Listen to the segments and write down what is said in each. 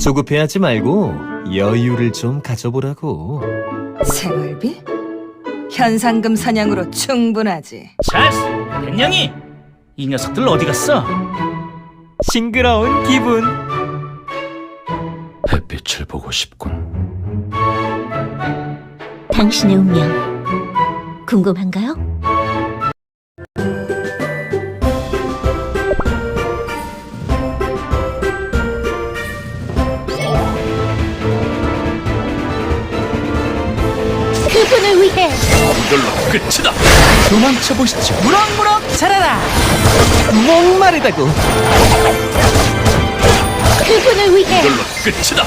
조급해하지 말고 여유를 좀 가져보라고. 생활비? 현상금 사냥으로 충분하지. 찰스, 백냥이, 이 녀석들 어디 갔어? 싱그러운 기분. 햇빛을 보고 싶군. 당신의 운명 궁금한가요? 위해 이걸로 끝이다. 도망쳐 보시죠. 무럭무럭 자라라. 목마르다고. 그분을 위해 이걸로 끝이다.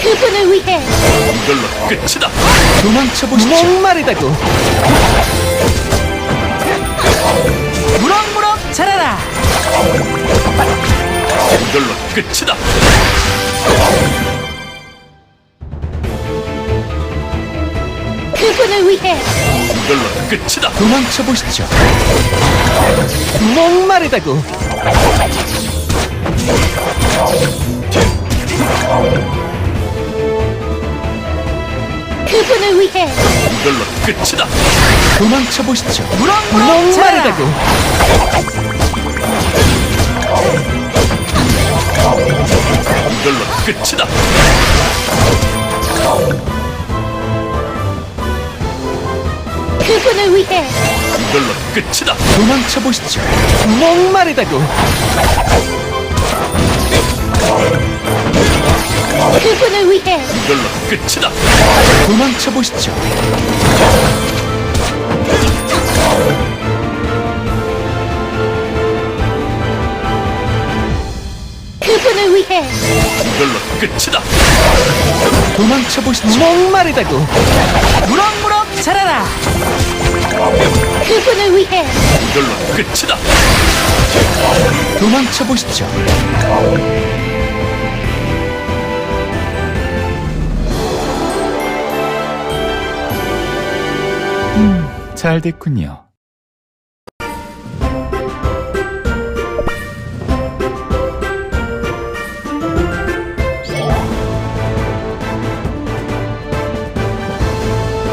그분을 위해 이걸로 끝이다. 도망쳐 보시죠. 목마르다고. 무럭무럭 자라라. 이걸로 끝이다. 그분을 위해 이걸로 끝이다. 도망쳐 보시죠. 목마르다고. 그분을 위해 이걸로 끝이다. 도망쳐 보시죠. 무럭무럭 자라라. 목마르다고. 이걸로 끝이다. 그분을 위해 이걸로 끝이다. 도망쳐 보시죠. 목마르다고. 그분을 위해 이걸로 끝이다. 도망쳐 보시죠. 그분을 위해 이걸로 끝이다. 도망쳐 보시죠. 목마르다고. 무럭무럭 자라라. 그분을 위해 이걸로 끝이다. 도망쳐 보시죠. 잘 됐군요.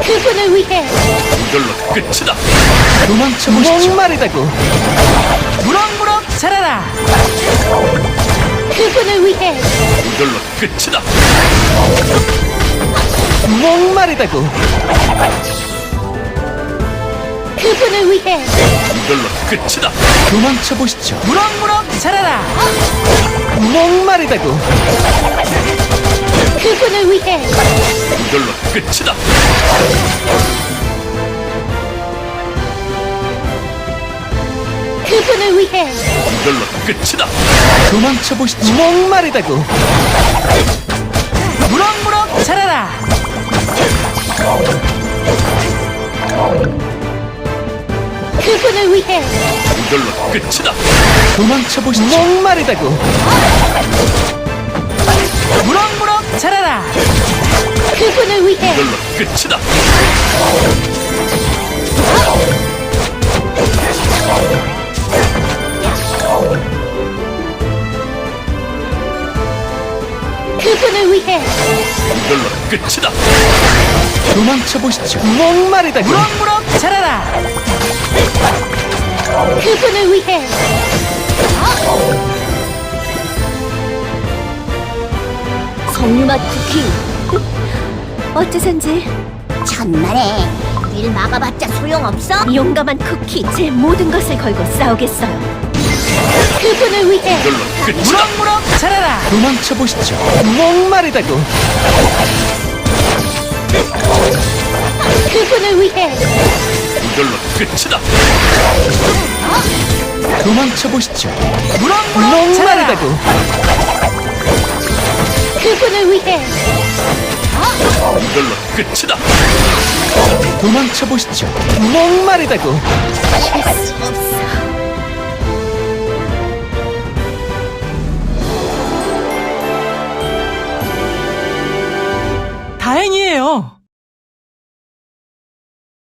그분을 위해 이걸로 끝이다. 도망쳐 보시죠. 목마르다고. 무럭무럭 자라라. 그분을 위해 이걸로 끝이다. 목마르다고. 그분을 위해 이걸로 끝이다. 도망쳐 보시죠. 무럭무럭 자라라. 목마르다고. 그분을 위해 이걸로 끝이다. 그분을 위해 이걸로 끝이다. 도망쳐 보시죠. 목마르다고. 그분을 위해 이걸로 끝이다. 도망쳐 보시죠. 목마르다고. 무럭무럭 자라라. 그분을 위해 이걸로 끝이다. 그분을 위해 이걸로 끝이다. 도망쳐 보시죠. 목마르다고. 무럭무럭 자라라. 그분을 위해 석류맛 쿠키 어째선지 천만에 우릴 막아봤자 소용없어? 용감한 쿠키 제 모든 것을 걸고 싸우겠어요 그분을 위해 이걸로 끝이다. 무럭무럭 자라라. 도망쳐 보시죠. 목마르다고. 그분을 위해 이걸로 끝이다. 도망쳐 보시죠. 무럭무럭 자라라. 목마르다고. 그분을 위해 이걸로 끝이다. 도망쳐 보시죠. 목마르다고. 쉴수 없어